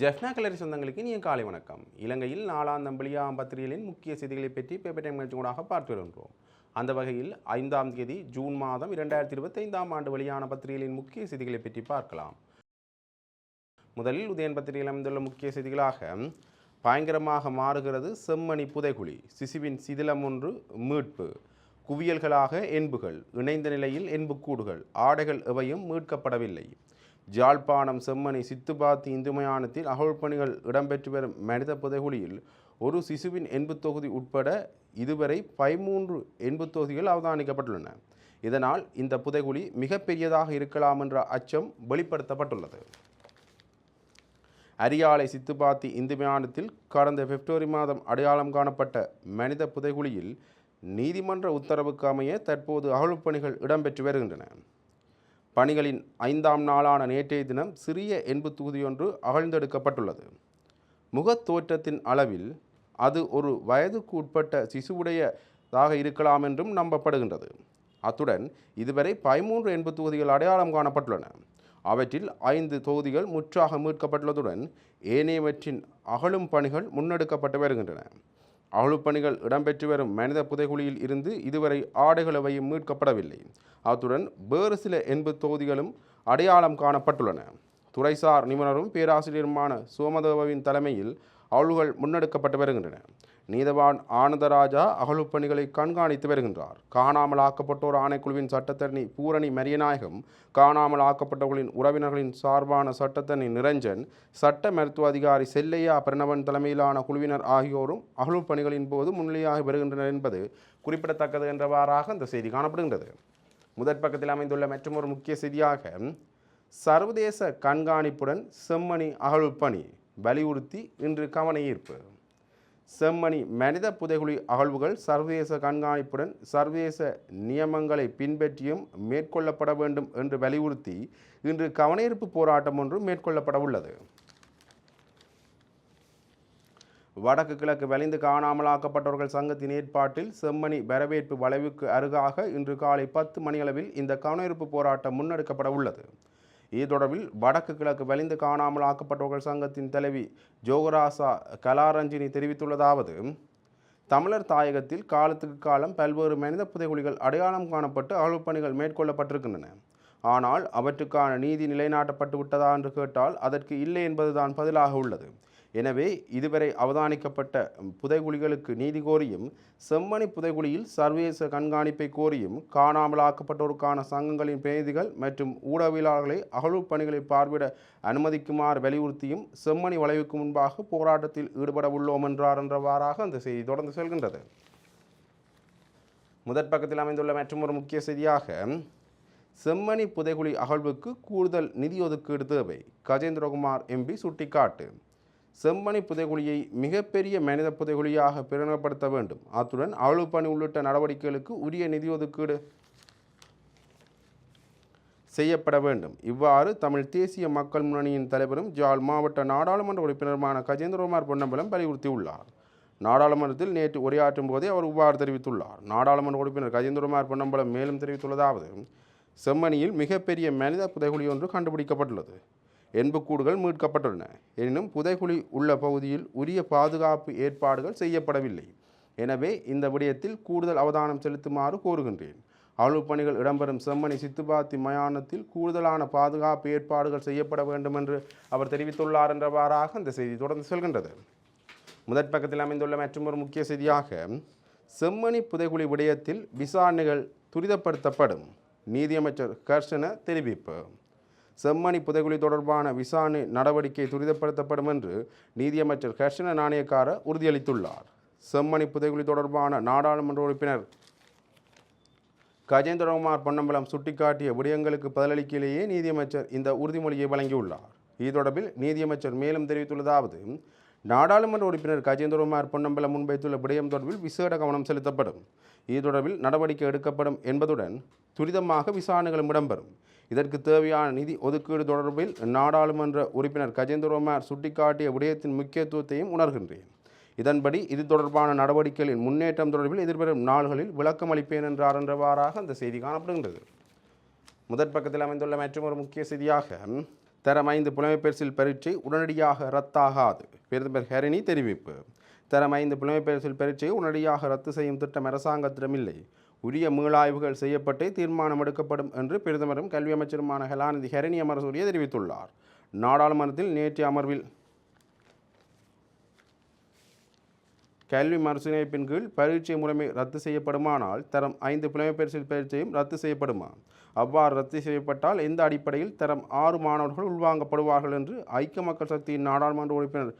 ஜெஃப்னா கலரி சொந்தங்களுக்கு இனிய காலை வணக்கம். இலங்கையில் நாலாம் தம்பளியா பத்திரிகைகளின் முக்கிய செய்திகளை பற்றி பேப்பர் டைம் நிகழ்ச்சிகூடாக பார்த்து வருகின்றோம். அந்த வகையில் ஐந்தாம் தேதி ஜூன் மாதம் இரண்டாயிரத்தி இருபத்தைந்தாம் ஆண்டு வெளியான பத்திரிகைகளின் முக்கிய செய்திகளை பற்றி பார்க்கலாம். முதலில் உதயன் பத்திரிகையில் அமைந்துள்ள முக்கிய செய்திகளாக பயங்கரமாக மாறுகிறது செம்மணி புதைகுழி சிசுவின் சிதிலம் ஒன்று மீட்பு குவியல்களாக என்புகள் இணைந்த நிலையில் என்புக்கூடுகள் ஆடைகள் எவையும் மீட்கப்படவில்லை. ஜாழ்ப்பாணம் செம்மணி சித்துபாத்தி இந்துமயானத்தில் அகழ் பணிகள் இடம்பெற்று வரும் மனித புதைகுழியில் ஒரு சிசுவின் எண்பு தொகுதி உட்பட இதுவரை பதிமூன்று எண்பு தொகுதிகள் அவதானிக்கப்பட்டுள்ளன. இதனால் இந்த புதைகுழி மிகப்பெரியதாக இருக்கலாம் என்ற அச்சம் வெளிப்படுத்தப்பட்டுள்ளது. அரியாலை சித்துப்பாத்தி இந்துமயானத்தில் கடந்த பிப்ரவரி மாதம் அடையாளம் காணப்பட்ட மனித புதைகுழியில் நீதிமன்ற உத்தரவுக்கு அமைய தற்போது அகழ்வுப் பணிகள் இடம்பெற்று வருகின்றன. பணிகளின் ஐந்தாம் நாளான நேற்றைய தினம் சிறிய என்பு தொகுதியொன்று அகழ்ந்தெடுக்கப்பட்டுள்ளது. முகத்தோற்றத்தின் அளவில் அது ஒரு வயதுக்கு உட்பட்ட சிசுவுடையதாக இருக்கலாம் என்றும் நம்பப்படுகின்றது. அத்துடன் இதுவரை பதிமூன்று என்பு தொகுதிகள் அடையாளம் காணப்பட்டுள்ளன. அவற்றில் ஐந்து தொகுதிகள் முற்றாக மீட்கப்பட்டுள்ளதுடன் ஏனையவற்றின் அகழும் பணிகள் முன்னெடுக்கப்பட்டு வருகின்றன. அழுப்பணிகள் இடம்பெற்று வரும் மனித புதைகுழியில் இருந்து இதுவரை ஆடைகளவையும் மீட்கப்படவில்லை. அத்துடன் வேறு சில எண்பது தொகுதிகளும் அடையாளம் காணப்பட்டுள்ளன. துறைசார் நிபுணரும் பேராசிரியருமான சோமதேவவின் தலைமையில் அவள்கள் முன்னெடுக்கப்பட்டு வருகின்றன. நீதவான் ஆனந்தராஜா அகழ்வுப் பணிகளை கண்காணித்து வருகின்றார். காணாமல் ஆக்கப்பட்டோர் ஆணைக்குழுவின் சட்டத்தரணி பூரணி மரியநாயகம் காணாமல் ஆக்கப்பட்டவர்களின் உறவினர்களின் சார்பான சட்டத்தரணி நிரஞ்சன் சட்ட மருத்துவ அதிகாரி செல்லையா பிரணவன் தலைமையிலான குழுவினர் ஆகியோரும் அகழ்வுப் பணிகளின் போது முன்னிலையாகி வருகின்றனர் என்பது குறிப்பிடத்தக்கது என்றவாறாக இந்த செய்தி காணப்படுகின்றது. முதற் பக்கத்தில் அமைந்துள்ள மற்றொரு முக்கிய செய்தியாக சர்வதேச கண்காணிப்புடன் செம்மணி அகழ்வுப் பணி வலியுறுத்தி இன்று கவன ஈர்ப்பு செம்மணி மனித புதைகுழி அகழ்வுகள் சர்வதேச கண்காணிப்புடன் சர்வதேச நியமங்களை பின்பற்றியும் மேற்கொள்ளப்பட வேண்டும் என்று வலியுறுத்தி இன்று கவனஈர்ப்பு போராட்டம் ஒன்று மேற்கொள்ளப்பட உள்ளது. வடக்கு கிழக்கு வலிந்து காணாமலாக்கப்பட்டவர்கள் சங்கத்தின் ஏற்பாட்டில் செம்மணி வரவேற்பு வளைவுக்கு அருகாக இன்று காலை பத்து மணியளவில் இந்த கவனஈர்ப்பு போராட்டம் முன்னெடுக்கப்பட உள்ளது. இது தொடர்பில் வடக்கு கிழக்கு வலிந்து காணாமல் ஆக்கப்பட்டவர்கள் சங்கத்தின் தலைவி ஜோகராசா கலாரஞ்சினி தெரிவித்துள்ளதாவது தமிழர் தாயகத்தில் காலத்துக்கு காலம் பல்வேறு மனித புதைகுழிகள் அடையாளம் காணப்பட்டு அகழ்வுப் பணிகள் மேற்கொள்ளப்பட்டிருக்கின்றன. ஆனால் அவற்றுக்கான நீதி நிலைநாட்டப்பட்டு விட்டதா என்று கேட்டால் அதற்கு இல்லை என்பதுதான் பதிலாக உள்ளது. எனவே இதுவரை அவதானிக்கப்பட்ட புதைகுழிகளுக்கு நீதி கோரியும் செம்மணி புதைகுழியில் சர்வதேச கண்காணிப்பை கோரியும் காணாமலாக்கப்பட்டோருக்கான சங்கங்களின் பிரதிநிதிகள் மற்றும் ஊடகவியலாளர்களை அகழ்வுப் பணிகளை பார்வையிட அனுமதிக்குமாறு வலியுறுத்தியும் செம்மணி வளைவுக்கு முன்பாக போராட்டத்தில் ஈடுபட உள்ளோம் என்றார் என்றவாறாக அந்த செய்தி தொடர்ந்து செல்கின்றது. முதற் பக்கத்தில் அமைந்துள்ள மற்றொரு முக்கிய செய்தியாக செம்மணி புதைகுழி அகழ்வுக்கு கூடுதல் நிதி ஒதுக்கீடு தேவை கஜேந்திரகுமார் எம்பி சுட்டிக்காட்டு. செம்மணி புதைகுழியை மிகப்பெரிய மனித புதைகுழியாக பிரகடனப்படுத்த வேண்டும். அத்துடன் அகழ்வு பணி உள்ளிட்ட நடவடிக்கைகளுக்கு உரிய நிதி ஒதுக்கீடு செய்யப்பட வேண்டும். இவ்வாறு தமிழ் தேசிய மக்கள் முன்னணியின் தலைவரும் ஜாழ் மாவட்ட நாடாளுமன்ற உறுப்பினருமான கஜேந்திரகுமார் பொன்னம்பலம் வலியுறுத்தியுள்ளார். நாடாளுமன்றத்தில் நேற்று உரையாற்றும் போதே அவர் இவ்வாறு தெரிவித்துள்ளார். நாடாளுமன்ற உறுப்பினர் கஜேந்திரகுமார் பொன்னம்பலம் மேலும் தெரிவித்துள்ளதாவது செம்மணியில் மிகப்பெரிய மனித புதைகுழி ஒன்று கண்டுபிடிக்கப்பட்டுள்ளது. என்புக்கூடுகள் மீட்கப்பட்டுள்ளன. எனினும் புதைகுழி உள்ள பகுதியில் உரிய பாதுகாப்பு ஏற்பாடுகள் செய்யப்படவில்லை. எனவே இந்த விடயத்தில் கூடுதல் அவதானம் செலுத்துமாறு கோருகின்றேன். அகழ்வுப் பணிகள் இடம்பெறும் செம்மணி சித்துபாத்தி மயானத்தில் கூடுதலான பாதுகாப்பு ஏற்பாடுகள் செய்யப்பட வேண்டும் என்று அவர் தெரிவித்துள்ளார் என்றவாறாக இந்த செய்தி தொடர்ந்து செல்கின்றது. முதற் பக்கத்தில் அமைந்துள்ள மற்றொரு முக்கிய செய்தியாக செம்மணி புதைகுழி விடயத்தில் விசாரணைகள் துரிதப்படுத்தப்படும். நீதியமைச்சர் கர்ஷன தெரிவிப்பு. செம்மணி புதைகுழி தொடர்பான விசாரணை நடவடிக்கை துரிதப்படுத்தப்படும் என்று நீதியமைச்சர் ஹர்ஷன நாணயக்கார உறுதியளித்துள்ளார். செம்மணி புதைகுழி தொடர்பான நாடாளுமன்ற உறுப்பினர் கஜேந்திரகுமார் பொன்னம்பலம் சுட்டிக்காட்டிய விடயங்களுக்கு பதிலளிக்கையிலேயே நீதியமைச்சர் இந்த உறுதிமொழியை வழங்கியுள்ளார். இது தொடர்பில் நீதியமைச்சர் மேலும் தெரிவித்துள்ளதாவது நாடாளுமன்ற உறுப்பினர் கஜேந்திரகுமார் பொன்னம்பலம் முன்வைத்துள்ள விடயம் தொடர்பில் விசேட கவனம் செலுத்தப்படும். இது தொடர்பில் நடவடிக்கை எடுக்கப்படும் என்பதுடன் துரிதமாக விசாரணைகளும் இடம்பெறும். இதற்கு தேவையான நிதி ஒதுக்கீடு தொடர்பில் நாடாளுமன்ற உறுப்பினர் கஜேந்திரகுமார் சுட்டிக்காட்டிய விடயத்தின் முக்கியத்துவத்தையும் உணர்கின்றேன். இதன்படி இது தொடர்பான நடவடிக்கைகளின் முன்னேற்றம் தொடர்பில் எதிர்வரும் நாள்களில் விளக்கம் அளிப்பேன் என்றார் என்றவாறாக அந்த செய்தி காணப்படுகின்றது. முதற் பக்கத்தில் அமைந்துள்ள மற்றொரு முக்கிய செய்தியாக தரம் ஐந்து புலமைப்பரிசில் பரீட்சை உடனடியாக ரத்தாகாது. பிரதமர் ஹரிணி தெரிவிப்பு. தரம் ஐந்து புலமைப்பரிசில் பரீட்சையை உடனடியாக ரத்து செய்யும் திட்டம் அரசாங்கத்திடமில்லை. உரிய மீளாய்வுகள் செய்யப்பட்டே தீர்மானம் எடுக்கப்படும் என்று பிரதமரும் கல்வி அமைச்சருமான கலாநிதி ஹரணி அமரசூரிய தெரிவித்துள்ளார். நாடாளுமன்றத்தில் நேற்று அமர்வில் கல்வி மறுசீரமைப்பின் கீழ் பரீட்சை முறைமை ரத்து செய்யப்படுமானால் தரம் ஐந்து புலமைப்பரிசில் பரீட்சையும் ரத்து செய்யப்படுமா? அவ்வாறு ரத்து செய்யப்பட்டால் எந்த அடிப்படையில் தரம் ஆறு மாணவர்கள் உள்வாங்கப்படுவார்கள் என்று ஐக்கிய மக்கள் சக்தியின் நாடாளுமன்ற உறுப்பினர்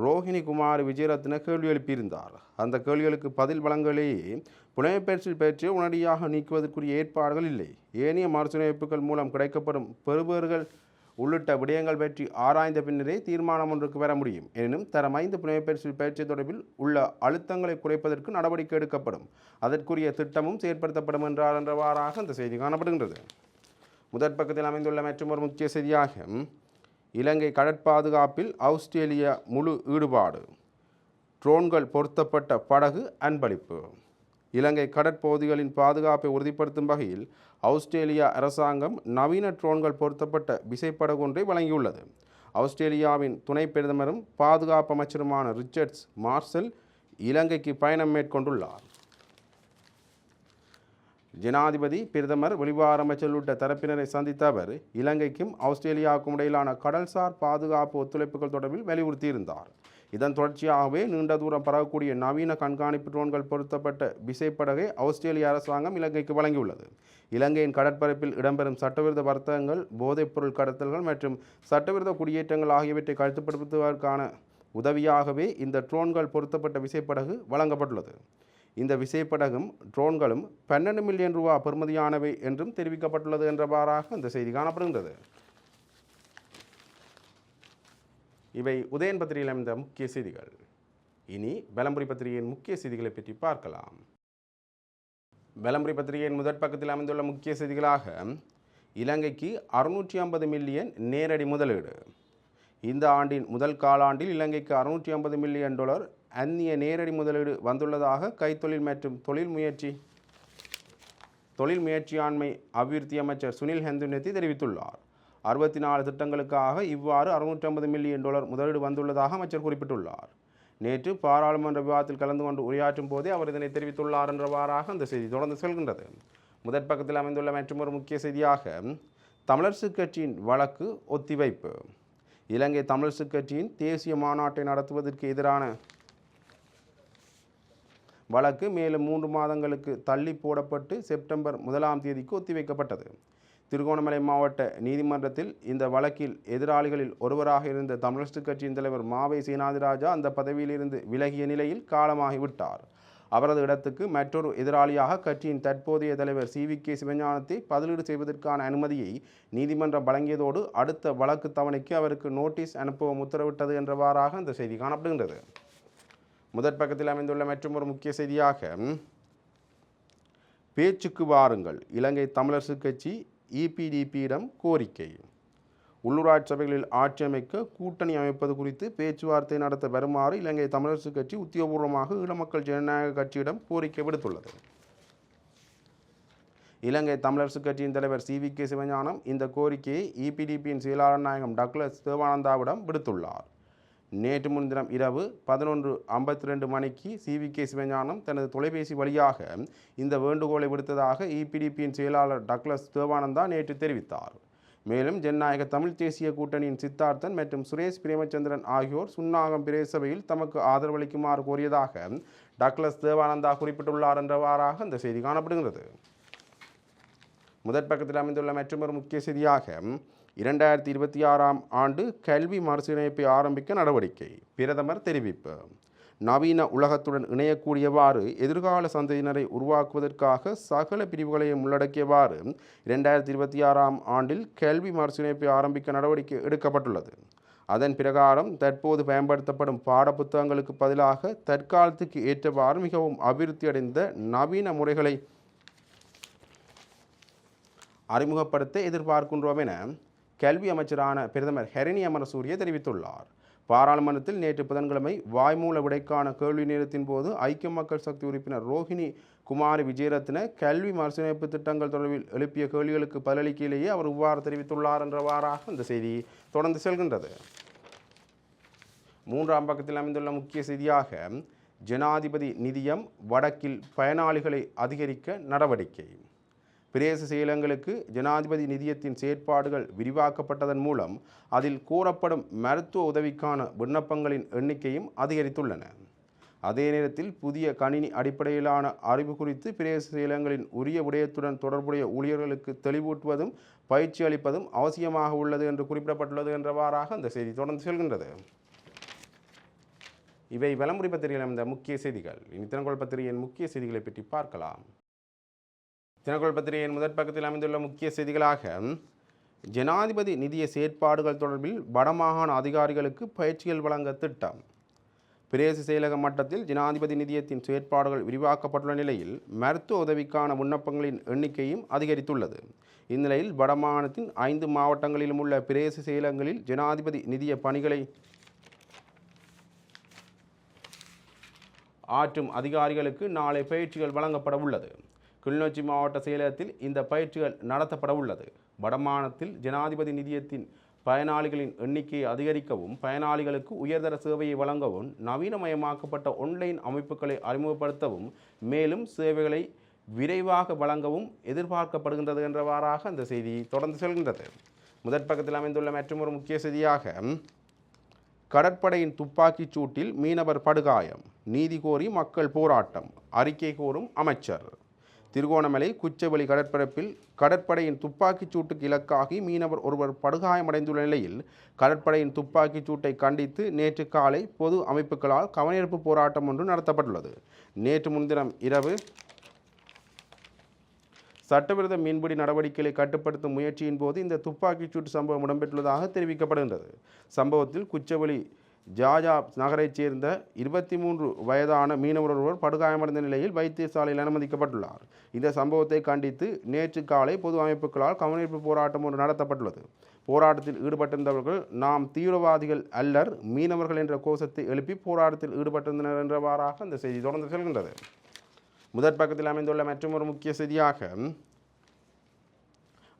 ரோஹிணி குமார் விஜயரத்ன கேள்வி எழுப்பியிருந்தார். அந்த கேள்விகளுக்கு பதில் வழங்கலேயே புனைப்பெயர்ச்சியில் பயிற்சியை உடனடியாக நீக்குவதற்குரிய ஏற்பாடுகள் இல்லை. ஏனைய மறுசீரமைப்புகள் மூலம் கிடைக்கப்படும் பெறுபேறுகள் உள்ளிட்ட விடயங்கள் பற்றி ஆராய்ந்த பின்னரே தீர்மானம் ஒன்றுக்கு பெற முடியும். எனினும் தரம் ஐந்து புலமைப்பயிற்சி பயிற்சி தொடர்பில் உள்ள அழுத்தங்களை குறைப்பதற்கு நடவடிக்கை எடுக்கப்படும். அதற்குரிய திட்டமும் செயற்படுத்தப்படும் என்றார் என்றவாறாக அந்த செய்தி காணப்படுகின்றது. முதற் பக்கத்தில் அமைந்துள்ள மற்றும் ஒரு முக்கிய செய்தியாக இலங்கை கடற்பாதுகாப்பில் ஆஸ்திரேலியா முழு ஈடுபாடு. ட்ரோன்கள் பொருத்தப்பட்ட படகு அன்பளிப்பு. இலங்கை கடற்பகுதிகளின் பாதுகாப்பை உறுதிப்படுத்தும் வகையில் ஆஸ்திரேலியா அரசாங்கம் நவீன ட்ரோன்கள் பொருத்தப்பட்ட விசைப்படகு ஒன்றை வழங்கியுள்ளது. ஆஸ்திரேலியாவின் துணை பிரதமரும் பாதுகாப்பு அமைச்சருமான ரிச்சர்ட்ஸ் மார்சல் இலங்கைக்கு பயணம் மேற்கொண்டுள்ளார். ஜனாதிபதி பிரதமர் வெளிவார அமைச்சர் உள்ளிட்ட தரப்பினரை சந்தித்த அவர் இலங்கைக்கும் ஆஸ்திரேலியாவுக்கும் இடையிலான கடல்சார் பாதுகாப்பு ஒத்துழைப்புகள் தொடர்பில் வலியுறுத்தியிருந்தார். இதன் தொடர்ச்சியாகவே நீண்ட தூரம் பரவக்கூடிய நவீன கண்காணிப்பு ட்ரோன்கள் பொருத்தப்பட்ட விசைப்படகை ஆஸ்திரேலிய அரசாங்கம் இலங்கைக்கு வழங்கியுள்ளது. இலங்கையின் கடற்பரப்பில் இடம்பெறும் சட்டவிரோத வர்த்தகங்கள் போதைப்பொருள் கடத்தல்கள் மற்றும் சட்டவிரோத குடியேற்றங்கள் ஆகியவற்றை கட்டுப்படுத்துவதற்கான உதவியாகவே இந்த ட்ரோன்கள் பொருத்தப்பட்ட விசைப்படகு வழங்கப்பட்டுள்ளது. இந்த விசைப்படகும் ட்ரோன்களும் பன்னெண்டு மில்லியன் ரூபா பெறுமதியானவை என்றும் தெரிவிக்கப்பட்டுள்ளது என்றவாறாக இந்த செய்தி காணப்படுகின்றது. இவை உதயன் பத்திரிகையில் அமைந்த முக்கிய செய்திகள். இனி பலம்புரி பத்திரிகையின் முக்கிய செய்திகளை பற்றி பார்க்கலாம். பலம்புரி பத்திரிகையின் முதற் பக்கத்தில் அமைந்துள்ள முக்கிய செய்திகளாக இலங்கைக்கு அறுநூற்றி ஐம்பது மில்லியன் நேரடி முதலீடு. இந்த ஆண்டின் முதல் காலாண்டில் இலங்கைக்கு அறுநூற்றி ஐம்பது மில்லியன் டாலர் அந்நிய நேரடி முதலீடு வந்துள்ளதாக கைத்தொழில் மற்றும் தொழில் முயற்சி தொழில் முயற்சியாண்மை அபிவிருத்தி அமைச்சர் சுனில் ஹெந்துநெத்தி தெரிவித்துள்ளார். அறுபத்தி நாலு திட்டங்களுக்காக இவ்வாறு அறுநூற்றம்பது மில்லியன் டாலர் முதலீடு வந்துள்ளதாக அமைச்சர் குறிப்பிட்டுள்ளார். நேற்று பாராளுமன்ற விவாதத்தில் கலந்து கொண்டு உரையாற்றும் போதே அவர் இதனை தெரிவித்துள்ளார் என்றவாறாக அந்த செய்தி தொடர்ந்து செல்கின்றது. முதற் பக்கத்தில் அமைந்துள்ள மற்றொரு முக்கிய செய்தியாக தமிழரசு கட்சியின் வழக்கு ஒத்திவைப்பு. இலங்கை தமிழரசு கட்சியின் தேசிய மாநாட்டை நடத்துவதற்கு எதிரான வழக்கு மேலும் மூன்று மாதங்களுக்கு தள்ளி போடப்பட்டு செப்டம்பர் முதலாம் தேதிக்கு ஒத்திவைக்கப்பட்டது. திருகோணமலை மாவட்ட நீதிமன்றத்தில் இந்த வழக்கில் எதிராளிகளில் ஒருவராக இருந்த தமிழரசு கட்சியின் தலைவர் மாவை சீனாதிராஜா அந்த பதவியிலிருந்து விலகிய நிலையில் காலமாகிவிட்டார். அவரது இடத்துக்கு மற்றொரு எதிராளியாக கட்சியின் தற்போதைய தலைவர் சி. வி. கே. சிவஞானத்தை பதிலீடு செய்வதற்கான அனுமதியை நீதிமன்றம் வழங்கியதோடு அடுத்த வழக்கு தவணைக்கு அவருக்கு நோட்டீஸ் அனுப்பவும் உத்தரவிட்டது என்றவாறாக அந்த செய்தி காணப்படுகின்றது. முதற் பக்கத்தில் அமைந்துள்ள ஒரு முக்கிய செய்தியாக பேச்சுக்கு வாருங்கள். இலங்கை தமிழரசு கட்சி இபிடிபியிடம் கோரிக்கை. உள்ளூராட்சி சபைகளில் ஆட்சி அமைக்க கூட்டணி அமைப்பது குறித்து பேச்சுவார்த்தை நடத்த வருமாறு இலங்கை தமிழரசு கட்சி உத்தியோகபூர்வமாக ஈழமக்கள் ஜனநாயக கட்சியிடம் கோரிக்கை விடுத்துள்ளது. இலங்கை தமிழரசு கட்சியின் தலைவர் சி வி கே சிவஞானம் இந்த கோரிக்கையை இபிடிபியின் செயலாளர் நாயகம் டக்ளஸ் தேவானந்தாவிடம் விடுத்துள்ளார். நேற்று முன்தினம் இரவு பதினொன்று ஐம்பத்தி ரெண்டு மணிக்கு சி வி கே சிவஞானம் தனது தொலைபேசி வழியாக இந்த வேண்டுகோளை விடுத்ததாக இபிடிபியின் செயலாளர் டக்ளஸ் தேவானந்தா நேற்று தெரிவித்தார். மேலும் ஜனநாயக தமிழ் தேசிய கூட்டணியின் சித்தார்த்தன் மற்றும் சுரேஷ் பிரேமச்சந்திரன் ஆகியோர் சுன்னாகம் பிரேசபையில் தமக்கு ஆதரவளிக்குமாறு கோரியதாக டக்ளஸ் தேவானந்தா குறிப்பிட்டுள்ளார் என்றவாறாக இந்த செய்தி காணப்படுகிறது முதற் பக்கத்தில் அமைந்துள்ள மற்றொரு முக்கிய செய்தியாக இரண்டாயிரத்தி இருபத்தி ஆறாம் ஆண்டு கல்வி மறுசீரமைப்பை ஆரம்பிக்க நடவடிக்கை பிரதமர் தெரிவிப்பு. நவீன உலகத்துடன் இணையக்கூடியவாறு எதிர்கால சந்ததியினரை உருவாக்குவதற்காக சகல பிரிவுகளையும் உள்ளடக்கியவாறு இரண்டாயிரத்தி இருபத்தி ஆறாம் ஆண்டில் கல்வி மறுசீரமைப்பை ஆரம்பிக்க நடவடிக்கை எடுக்கப்பட்டுள்ளது. அதன் பிரகாரம் தற்போது பயன்படுத்தப்படும் பாடப்புத்தகங்களுக்கு பதிலாக தற்காலத்துக்கு ஏற்றவாறு மிகவும் அபிவிருத்தி அடைந்த நவீன முறைகளை அறிமுகப்படுத்த எதிர்பார்க்கின்றோம் என கல்வி அமைச்சரான பிரதமர் ஹெரணி அமரசூரிய தெரிவித்துள்ளார். பாராளுமன்றத்தில் நேற்று புதன்கிழமை வாய்மூல விடைக்கான கேள்வி நேரத்தின் போது ஐக்கிய மக்கள் சக்தி உறுப்பினர் ரோஹிணி குமாரி விஜயரத்ன கல்வி மறுசீரமைப்பு திட்டங்கள் தொடர்பில் எழுப்பிய கேள்விகளுக்கு பதிலளிக்கையிலேயே அவர் இவ்வாறு தெரிவித்துள்ளார் என்றவாறாக இந்த செய்தி தொடர்ந்து செல்கின்றது. மூன்றாம் பக்கத்தில் அமைந்துள்ள முக்கிய செய்தியாக ஜனாதிபதி நிதியம் வடக்கில் பயனாளிகளை அதிகரிக்க நடவடிக்கை. பிரதேச செயலங்களுக்கு ஜனாதிபதி நிதியத்தின் செயற்பாடுகள் விரிவாக்கப்பட்டதன் மூலம் அதில் கூறப்படும் மருத்துவ உதவிக்கான விண்ணப்பங்களின் எண்ணிக்கையும் அதிகரித்துள்ளன. அதே நேரத்தில் புதிய கணினி அடிப்படையிலான அறிவு குறித்து பிரதேச செயலங்களின் உரிய விடயத்துடன் தொடர்புடைய ஊழியர்களுக்கு தெளிவூட்டுவதும் பயிற்சி அளிப்பதும் அவசியமாக உள்ளது என்று குறிப்பிடப்பட்டுள்ளது என்றவாறாக அந்த செய்தி தொடர்ந்து செல்கின்றது. இவை வலமுறை பத்திரிகையில் அமைந்த முக்கிய செய்திகள். இனி தினங்கோள் பத்திரிகையின் முக்கிய செய்திகளை பற்றி பார்க்கலாம். தினக்குள் பத்திரிகையின் முதற் பக்கத்தில் அமைந்துள்ள முக்கிய செய்திகளாக ஜனாதிபதி நிதிய செயற்பாடுகள் தொடர்பில் வடமாகாண அதிகாரிகளுக்கு பயிற்சிகள் வழங்க திட்டம். பிரதேச செயலக மட்டத்தில் ஜனாதிபதி நிதியத்தின் செயற்பாடுகள் விரிவாக்கப்பட்டுள்ள நிலையில் மருத்துவ உதவிக்கான விண்ணப்பங்களின் எண்ணிக்கையும் அதிகரித்துள்ளது. இந்நிலையில் வடமாகாணத்தின் ஐந்து மாவட்டங்களிலும் உள்ள பிரதேச செயலகங்களில் ஜனாதிபதி நிதிய பணிகளை ஆற்றும் அதிகாரிகளுக்கு நாளை பயிற்சிகள் வழங்கப்பட உள்ளது. கிளிநொச்சி மாவட்ட செயலகத்தில் இந்த பயிற்சிகள் நடத்தப்பட உள்ளது. வடமாநிலத்தில் ஜனாதிபதி நிதியத்தின் பயனாளிகளின் எண்ணிக்கையை அதிகரிக்கவும் பயனாளிகளுக்கு உயர்தர சேவையை வழங்கவும் நவீனமயமாக்கப்பட்ட ஒன்லைன் அமைப்புகளை அறிமுகப்படுத்தவும் மேலும் சேவைகளை விரைவாக வழங்கவும் எதிர்பார்க்கப்படுகின்றது என்றவாறாக அந்த செய்தி தொடர்ந்து செல்கின்றது. முதற் பக்கத்தில் அமைந்துள்ள மற்றொரு முக்கிய செய்தியாக கடற்படையின் துப்பாக்கிச் சூட்டில் மீனவர் படுகாயம் நீதி கோரி மக்கள் போராட்டம் அறிக்கை கோரும் அமைச்சர். திருகோணமலை குச்சவெளி கடற்பரப்பில் கடற்படையின் துப்பாக்கிச் சூட்டுக்கு இலக்காகி மீனவர் ஒருவர் படுகாயமடைந்துள்ள நிலையில் கடற்படையின் துப்பாக்கிச் சூட்டை கண்டித்து நேற்று காலை பொது அமைப்புகளால் கவனிப்பு போராட்டம் ஒன்று நடத்தப்பட்டுள்ளது. நேற்று முன்தினம் இரவு சட்டவிரோத மீன்பிடி நடவடிக்கைகளை கட்டுப்படுத்தும் முயற்சியின் போது இந்த துப்பாக்கிச் சூட்டு சம்பவம் இடம்பெற்றுள்ளதாக தெரிவிக்கப்படுகின்றது. சம்பவத்தில் குச்சவெளி ஜாஜா நகரைச் சேர்ந்த இருபத்தி மூன்று வயதான மீனவர் ஒருவர் படுகாயமடைந்த நிலையில் வைத்தியசாலையில் அனுமதிக்கப்பட்டுள்ளார். இந்த சம்பவத்தை கண்டித்து நேற்று காலை பொது அமைப்புகளால் கவனிப்பு போராட்டம் ஒன்று நடத்தப்பட்டுள்ளது. போராட்டத்தில் ஈடுபட்டிருந்தவர்கள் நாம் தீவிரவாதிகள் அல்லர் மீனவர்கள் என்ற கோஷத்தை எழுப்பி போராட்டத்தில் ஈடுபட்டிருந்தனர் என்றவாறாக அந்த செய்தி தொடர்ந்து செல்கின்றது. முதற் பக்கத்தில் அமைந்துள்ள மற்றொரு முக்கிய செய்தியாக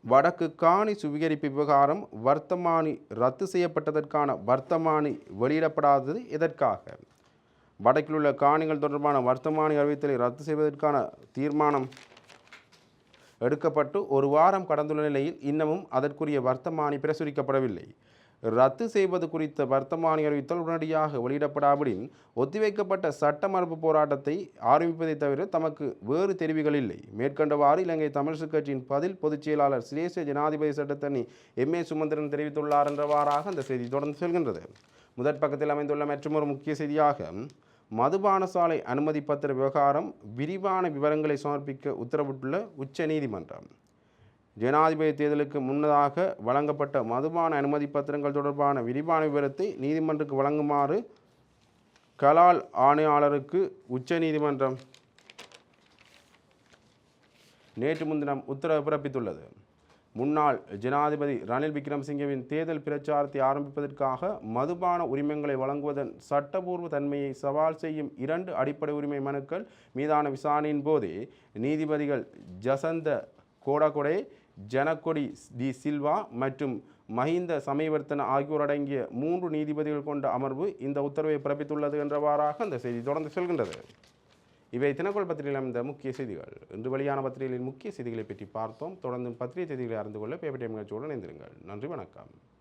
வடக்கு காணி சுவீகரிப்பு விவகாரம் வர்த்தமானி ரத்து செய்யப்பட்டதற்கான வர்த்தமானி வெளியிடப்படாதது எதற்காக? வடக்கில் உள்ள காணிகள் தொடர்பான வர்த்தமானி அறிவித்தலை ரத்து செய்வதற்கான தீர்மானம் எடுக்கப்பட்டு ஒரு வாரம் கடந்துள்ள நிலையில் இன்னமும் அதற்குரிய வர்த்தமானி பிரசுரிக்கப்படவில்லை. ரத்து செய்வது குறித்த வர்த்தமானி அறிவித்தல் உடனடியாக வெளியிடப்படாவிடின் ஒத்திவைக்கப்பட்ட சட்ட போராட்டத்தை ஆரம்பிப்பதை தவிர தமக்கு வேறு தெரிவுகள் இல்லை. மேற்கண்டவாறு இலங்கை தமிழரசு கட்சியின் பதில் பொதுச் செயலாளர் சிரேஷ்ட ஜனாதிபதி சட்டத்தனி எம். ஏ. சுமந்திரன் தெரிவித்துள்ளார் என்றவாறாக அந்த செய்தி தொடர்ந்து செல்கின்றது. முதற் பக்கத்தில் அமைந்துள்ள மற்றொரு முக்கிய செய்தியாக மதுபான சாலை அனுமதி பத்திர விவகாரம் விரிவான விவரங்களை சமர்ப்பிக்க உத்தரவிட்டுள்ள உச்ச நீதிமன்றம் ஜனாதிபதி தேர்தலுக்கு முன்னதாக வழங்கப்பட்ட மதுபான அனுமதி பத்திரங்கள் தொடர்பான விரிவான விவரத்தை நீதிமன்றத்துக்கு வழங்குமாறு கலால் ஆணையாளருக்கு உச்ச நீதிமன்றம் நேற்று முன்தினம் உத்தரவு பிறப்பித்துள்ளது. முன்னாள் ஜனாதிபதி ரணில் விக்ரமசிங்கவின் தேர்தல் பிரச்சாரத்தை ஆரம்பிப்பதற்காக மதுபான உரிமங்களை வழங்குவதன் சட்டபூர்வ தன்மையை சவால் செய்யும் இரண்டு அடிப்படை உரிமை மனுக்கள் மீதான விசாரணையின் போதே நீதிபதிகள் ஜசந்த கோடகொடே ஜனக்கொடி தி சில்வா மற்றும் மஹிந்த சமயவர்த்தன ஆகியோர் அடங்கிய மூன்று நீதிபதிகள் கொண்ட அமர்வு இந்த உத்தரவை பிறப்பித்துள்ளது என்றவாறாக அந்த செய்தி தொடர்ந்து செல்கின்றது. இவை தினக்கோள் பத்திரிகையில் அமைந்த முக்கிய செய்திகள். இன்று வெளியான பத்திரிகைகளின் முக்கிய செய்திகளை பற்றி பார்த்தோம். தொடர்ந்து பத்திரிகை செய்திகளை அறிந்து கொள்ள பேப்பர் டைம் நிகழ்ச்சியோடு இணைந்திருங்கள். நன்றி வணக்கம்.